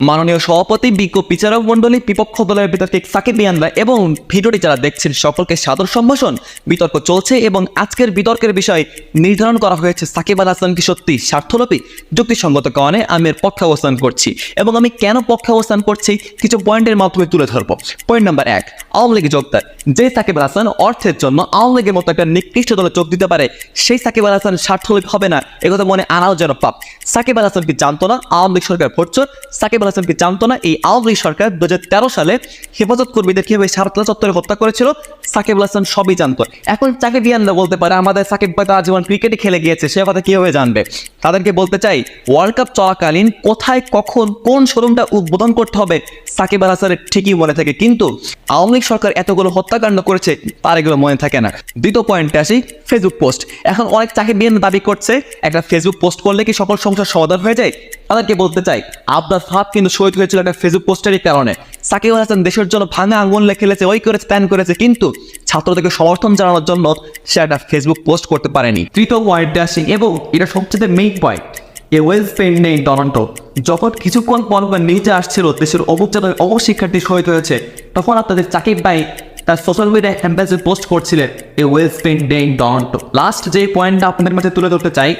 মাননীয় সভাপতি বিজ্ঞ বিচারক মন্ডলী বিপক্ষ দলের বিতর্কে সাকিব ইয়ানরা এবং ভিডিওটি যারা দেখছেন সকলকে সাদর সম্ভাষণ। বিতর্ক চলছে এবং আজকের বিতর্কের বিষয় নির্ধারণ করা হয়েছে সাকিব আল হাসান কি সত্যি স্বার্থলোপী? যুক্তিসঙ্গত কারণে আমি এর পক্ষে অবস্থান করছি। এবং আমি কেন পক্ষে অবস্থান করছি? কিছু পয়েন্টের মাধ্যমে তুলে ধরব। পয়েন্ট নাম্বার এক আওয়ামী লীগে দেয়। যে সাকিব আল হাসান অর্থের জন্য আওয়ামী লীগের মতো একটা নিকৃষ্ট দলে যোগ দিতে পারে, সেই সাকিব আল হাসান স্বার্থলোপী হবে না। একথা মনে আনাও যেন পাপ। সাকিব আল হাসান কি জানতো না? আওয়ামী লীগ সরকার ভোটচোর সাকিব আল হাসান কি জানতো না? এই আওয়ামী লীগ সরকার দু সালে হেফাজত কর্মীদের কীভাবে সারতলা চত্বরে হত্যা করেছিল, সাকিব আল হাসান সবই জানতো। এখন সাকিব ইয়ানরা বলতে পারে, আমাদের সাকিব ভাই তো আজীবন ক্রিকেটে খেলে গিয়েছে, সে কথা কীভাবে জানবে? তাদেরকে বলতে চাই ওয়ার্ল্ড কাপ চলাকালীন কোথায়, কখন, কোন শোরুমটা উদ্বোধন করতে হবে? সাকিব আল হাসানের ঠিকই মনে থাকে, কিন্তু আওয়ামী লীগ সরকার এতগুলো হত্যাকাণ্ড করেছে, তার এগুলো মনে থাকে না। দ্বিতীয় পয়েন্টে আসি ফেসবুক পোস্ট এখন অনেক চাকরি বিয়ে দাবি করছে, একটা ফেসবুক পোস্ট করলে কি সকল সমস্যার সমাধান হয়ে যায়? তাদেরকে বলতে চাই, আবদার ফাদ কিন্তু শহীদ হয়েছিল একটা ফেসবুক পোস্টেরই কারণে। সাকিব আল হাসান দেশের জন্য ভাঙা আঙুল খেলেছে, ওই করেছে প্যান করেছে, কিন্তু ছাত্রদেরকে সমর্থন জানানোর জন্য সে একটা ফেসবুক পোস্ট করতে পারেনি। তৃতীয় পয়েন্টে আসি, এবং এটা সবচেয়ে main point a well spent নেই টরন্টো যখন কিছুক্ষণ পর পর নিচে আসছিল, দেশের অমুক জায়গায় অমুক শিক্ষার্থী শহীদ হয়েছে, তখন আপনাদের চাকিব ভাই তার সোশ্যাল মিডিয়ায় হ্যাম্পেজে পোস্ট করছিলেন a well spent day in Toronto last যে পয়েন্টটা আপনাদের মাঝে তুলে ধরতে চাই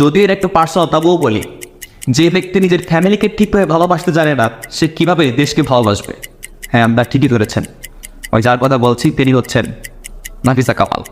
যদিও এর একটা পার্সোনাল তবুও বলি, যে ব্যক্তি নিজের ফ্যামিলিকে ঠিকভাবে ভালোবাসতে জানে না, সে কীভাবে দেশকে ভালোবাসবে? হ্যাঁ আমরা ঠিকই ধরেছেন। ওই যার কথা বলছি, তিনি হচ্ছেন নাফিসা কাপাল